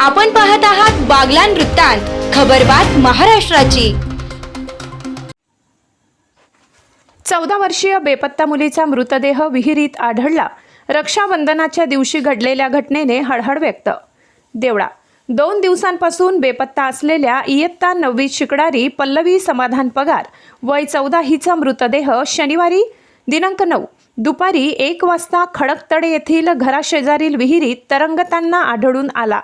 आपण पाहत आहात बागलान वृत्तांत खबरबात महाराष्ट्राची. चौदा वर्षीय बेपत्ता मुलीचा मृतदेह विहिरीत आढळला. रक्षाबंधनाच्या दिवशी घडलेल्या घटनेने हळहळ व्यक्त. देवळा दोन दिवसांपासून बेपत्ता असलेल्या इयत्ता नववीत शिकणारी पल्लवी समाधान पगार वय चौदा हिचा मृतदेह शनिवारी दिनांक नऊ दुपारी एक वाजता खडकतडे येथील घराशेजारील विहिरीत तरंगतांना आढळून आला.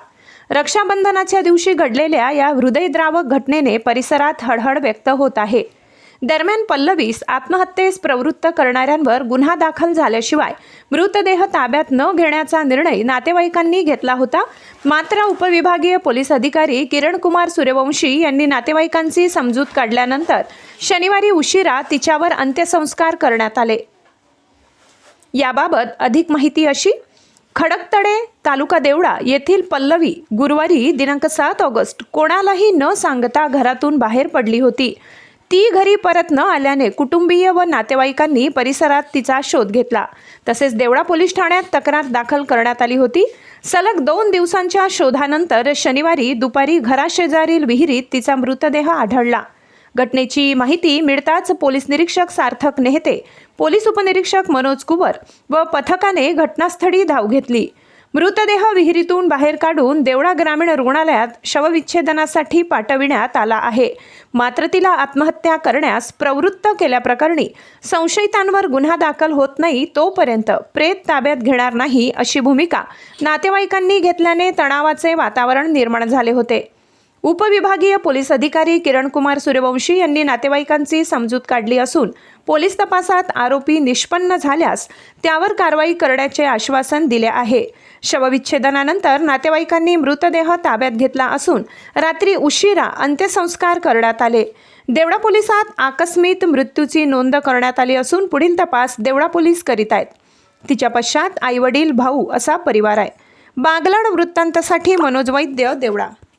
रक्षाबंधनाच्या दिवशी घडलेल्या या हृदयद्रावक घटनेने परिसरात हळहळ व्यक्त होत आहे. दरम्यान पल्लवीस आत्महत्येस प्रवृत्त करणाऱ्यांवर गुन्हा दाखल झाल्याशिवाय मृतदेह ताब्यात न घेण्याचा निर्णय नातेवाईकांनी घेतला होता. मात्र उपविभागीय पोलीस अधिकारी किरणकुमार सूर्यवंशी यांनी नातेवाईकांची समजूत काढल्यानंतर शनिवारी उशिरा तिच्यावर अंत्यसंस्कार करण्यात आले. याबाबत अधिक माहिती अशी खडकतडे तालुका देवळा येथील पल्लवी गुरुवारी दिनांक सात ऑगस्ट कोणालाही न सांगता घरातून बाहेर पडली होती. ती घरी परत न आल्याने कुटुंबीय व नातेवाईकांनी परिसरात तिचा शोध घेतला. तसेच देवळा पोलीस ठाण्यात तक्रार दाखल करण्यात आली होती. सलग दोन दिवसांच्या शोधानंतर शनिवारी दुपारी घराशेजारील विहिरीत तिचा मृतदेह आढळला. घटनेची माहिती मिळताच पोलीस निरीक्षक सार्थक नेहते. पोलीस उपनिरीक्षक मनोज कुवर व पथकाने घटनास्थळी धाव घेतली. मृतदेह विहिरीतून बाहेर काढून देवळा ग्रामीण रुग्णालयात शवविच्छेदनासाठी पाठविण्यात आला आहे. मात्र तिला आत्महत्या करण्यास प्रवृत्त केल्याप्रकरणी संशयितांवर गुन्हा दाखल होत नाही तोपर्यंत प्रेत ताब्यात घेणार नाही अशी भूमिका नातेवाईकांनी घेतल्याने तणावाचे वातावरण निर्माण झाले होते. उपविभागीय पोलीस अधिकारी किरणकुमार सूर्यवंशी यांनी नातेवाईकांची समजूत काढली असून पोलीस तपासात आरोपी निष्पन्न झाल्यास त्यावर कारवाई करण्याचे आश्वासन दिले आहे. शवविच्छेदनानंतर नातेवाईकांनी मृतदेह ताब्यात घेतला असून रात्री उशिरा अंत्यसंस्कार करण्यात आले. देवडा पोलिसात आकस्मित मृत्यूची नोंद करण्यात आली असून पुढील तपास देवळा पोलीस करीत आहेत. तिच्या पश्चात आईवडील भाऊ असा परिवार आहे. बागलाण वृत्तांतासाठी मनोज वैद्य देवळा